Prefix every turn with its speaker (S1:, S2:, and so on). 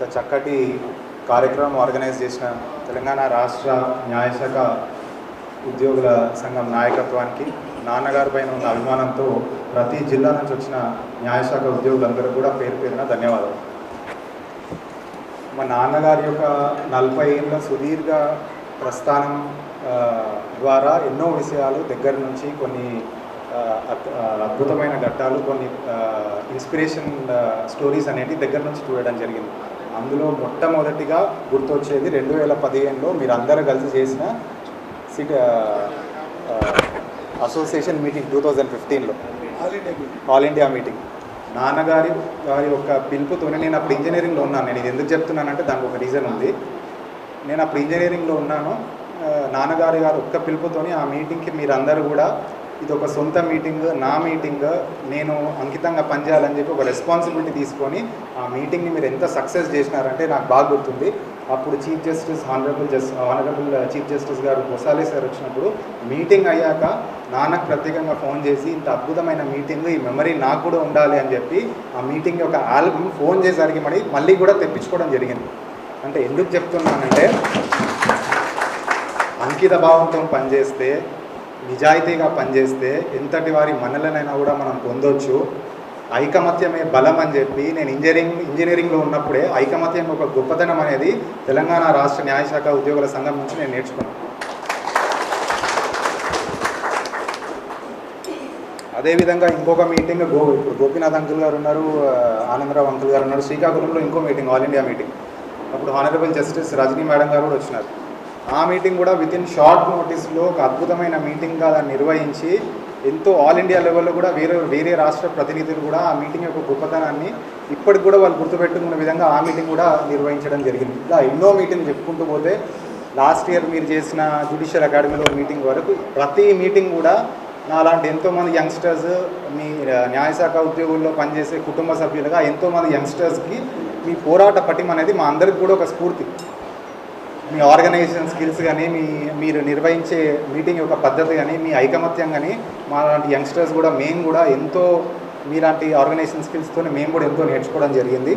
S1: ఇంత చక్కటి కార్యక్రమం ఆర్గనైజ్ చేసిన తెలంగాణ రాష్ట్ర న్యాయశాఖ ఉద్యోగుల సంఘం నాయకత్వానికి నాన్నగారి పైన ఉన్న అభిమానంతో ప్రతి జిల్లా నుంచి వచ్చిన న్యాయశాఖ ఉద్యోగులందరూ కూడా పేరు పేరున ధన్యవాదాలు. మా నాన్నగారి యొక్క నలభై ఏళ్ళ సుదీర్ఘ ప్రస్థానం ద్వారా ఎన్నో విషయాలు దగ్గర నుంచి కొన్ని అద్భుతమైన ఘట్టాలు కొన్ని ఇన్స్పిరేషన్ స్టోరీస్ అనేవి దగ్గర నుంచి చూడడం జరిగింది. అందులో మొట్టమొదటిగా గుర్తొచ్చేది రెండు వేల పదిహేనులో మీరు అందరూ కలిసి చేసిన city association meeting two thousand ఫిఫ్టీన్లో. All India meeting. నాన్నగారి వారి యొక్క పిలుపుతోనే నేను అప్పుడు ఇంజనీరింగ్లో ఉన్నాను. నేను ఇది ఎందుకు చెప్తున్నానంటే దానికి ఒక రీజన్ ఉంది. నేను అప్పుడు ఇంజనీరింగ్లో ఉన్నాను. నాన్నగారి గారు ఒక్క పిలుపుతోని ఆ మీటింగ్కి మీరందరూ కూడా ఇది ఒక సొంత మీటింగ్ నా మీటింగ్ నేను అంకితంగా పనిచేయాలని చెప్పి ఒక రెస్పాన్సిబిలిటీ తీసుకొని ఆ మీటింగ్ని మీరు ఎంత సక్సెస్ చేసినారంటే నాకు బాగా గుర్తుంది. అప్పుడు chief justice honourable jus honourable chief justice గారు గోసాలి సార్ వచ్చినప్పుడు మీటింగ్ అయ్యాక నాన్నకు ప్రత్యేకంగా ఫోన్ చేసి ఇంత అద్భుతమైన మీటింగ్ ఈ మెమరీ నాకు కూడా ఉండాలి అని చెప్పి ఆ మీటింగ్ యొక్క ఆల్బమ్ ఫోన్ చేసరికి మరి మళ్ళీ కూడా తెప్పించుకోవడం జరిగింది. అంటే ఎందుకు చెప్తున్నానంటే అంకిత భావంతో పనిచేస్తే నిజాయితీగా పనిచేస్తే ఎంతటి వారి మనలనైనా కూడా మనం పొందొచ్చు. ఐకమత్యమే బలం అని చెప్పి నేను ఇంజనీరింగ్ ఇంజనీరింగ్లో ఉన్నప్పుడే ఐకమత్యం ఒక గొప్పతనం అనేది తెలంగాణ రాష్ట్ర న్యాయశాఖ ఉద్యోగుల సంఘం నుంచి నేను నేర్చుకున్నాను. అదేవిధంగా ఇంకొక మీటింగ్ గో ఇప్పుడు గోపీనాథ్ అంకుల్ గారు ఉన్నారు ఆనందరావు అంకుల్ గారు ఉన్నారు శ్రీకాకుళంలో ఇంకో మీటింగ్ ఆల్ ఇండియా మీటింగ్. అప్పుడు హానరబుల్ జస్టిస్ రజనీ మేడం గారు కూడా వచ్చినారు. ఆ మీటింగ్ కూడా విత్ ఇన్ షార్ట్ నోటీస్లో ఒక అద్భుతమైన మీటింగ్గా దాన్ని నిర్వహించి ఎంతో ఆల్ ఇండియా లెవెల్లో కూడా వేరే వేరే రాష్ట్ర ప్రతినిధులు కూడా ఆ మీటింగ్ యొక్క గొప్పతనాన్ని ఇప్పటికి కూడా వాళ్ళు గుర్తుపెట్టుకున్న విధంగా ఆ మీటింగ్ కూడా నిర్వహించడం జరిగింది. ఇలా ఎన్నో మీటింగ్ చెప్పుకుంటూ పోతే లాస్ట్ ఇయర్ మీరు చేసిన జ్యుడిషియల్ అకాడమీలో మీటింగ్ వరకు ప్రతి మీటింగ్ కూడా నాలాంటి ఎంతోమంది యంగ్స్టర్స్ మీ న్యాయశాఖ ఉద్యోగుల్లో పనిచేసే కుటుంబ సభ్యులుగా ఎంతోమంది యంగ్స్టర్స్కి మీ పోరాట పటిమ అనేది మా అందరికి కూడా ఒక స్ఫూర్తి. మీ ఆర్గనైజేషన్ స్కిల్స్ కానీ మీ మీరు నిర్వహించే మీటింగ్ యొక్క పద్ధతి కానీ మీ ఐకమత్యం కానీ మా లాంటి యంగ్స్టర్స్ కూడా మేము కూడా ఎంతో మీలాంటి ఆర్గనైజేషన్ స్కిల్స్తో మేము కూడా ఎంతో నేర్చుకోవడం జరిగింది.